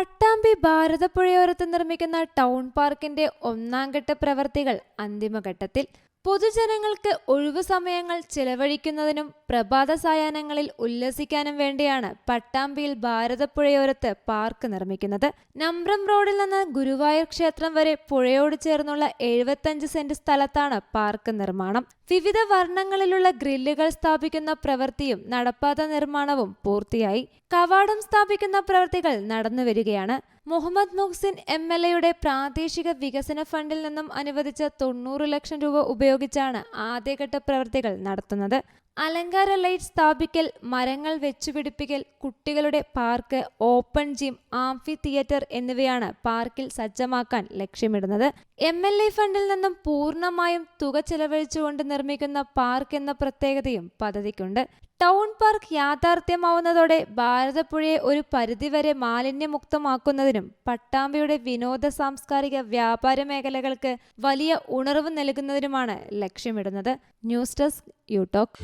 പട്ടാമ്പി ഭാരതപ്പുഴയോരത്ത് നിർമ്മിക്കുന്ന ടൗൺ പാർക്കിന്റെ ഒന്നാം ഘട്ട പ്രവർത്തികൾ അന്തിമഘട്ടത്തിൽ പൊതുജനങ്ങൾക്ക് ഒഴിവു സമയങ്ങൾ ചെലവഴിക്കുന്നതിനും പ്രഭാത സായാഹ്നങ്ങളിൽ ഉല്ലസിക്കാനും വേണ്ടിയാണ് പട്ടാമ്പിയിൽ ഭാരതപ്പുഴയോരത്ത് പാർക്ക് നിർമ്മിക്കുന്നത്. നമ്പ്രം റോഡിൽ നിന്ന് ഗുരുവായൂർ ക്ഷേത്രം വരെ പുഴയോട് ചേർന്നുള്ള എഴുപത്തഞ്ച് സെന്റ് സ്ഥലത്താണ് പാർക്ക് നിർമ്മാണം. വിവിധ വർണങ്ങളിലുള്ള ഗ്രില്ലുകൾ സ്ഥാപിക്കുന്ന പ്രവൃത്തിയും നടപ്പാത നിർമ്മാണവും പൂർത്തിയായി. കവാടം സ്ഥാപിക്കുന്ന പ്രവൃത്തികൾ നടന്നുവരികയാണ്. മുഹമ്മദ് മുഹ്സിൻ എം എൽ എയുടെ പ്രാദേശിക വികസന ഫണ്ടിൽ നിന്നും അനുവദിച്ച തൊണ്ണൂറ് ലക്ഷം രൂപ ഉപയോഗിച്ചാണ് ആദ്യഘട്ട പ്രവൃത്തികൾ നടത്തുന്നത്. അലങ്കാര ലൈറ്റ് സ്ഥാപിക്കൽ മരങ്ങൾ വെച്ചുപിടിപ്പിക്കൽ കുട്ടികളുടെ park open gym amphitheatre എന്നിവയാണ് പാർക്കിൽ സജ്ജമാക്കാൻ ലക്ഷ്യമിടുന്നത്. എം എൽ എ ഫണ്ടിൽ നിന്നും പൂർണമായും തുക ചെലവഴിച്ചുകൊണ്ട് നിർമ്മിക്കുന്ന പാർക്ക് എന്ന പ്രത്യേകതയും പദ്ധതിക്കുണ്ട്. ടൗൺ പാർക്ക് യാഥാർത്ഥ്യമാവുന്നതോടെ ഭാരതപ്പുഴയെ ഒരു പരിധിവരെ മാലിന്യമുക്തമാക്കുന്നതിനും പട്ടാമ്പിയുടെ വിനോദ സാംസ്കാരിക വ്യാപാര മേഖലകൾക്ക് വലിയ ഉണർവ് നൽകുന്നതിനുമാണ് ലക്ഷ്യമിടുന്നത്. News desk യൂടോക്ക്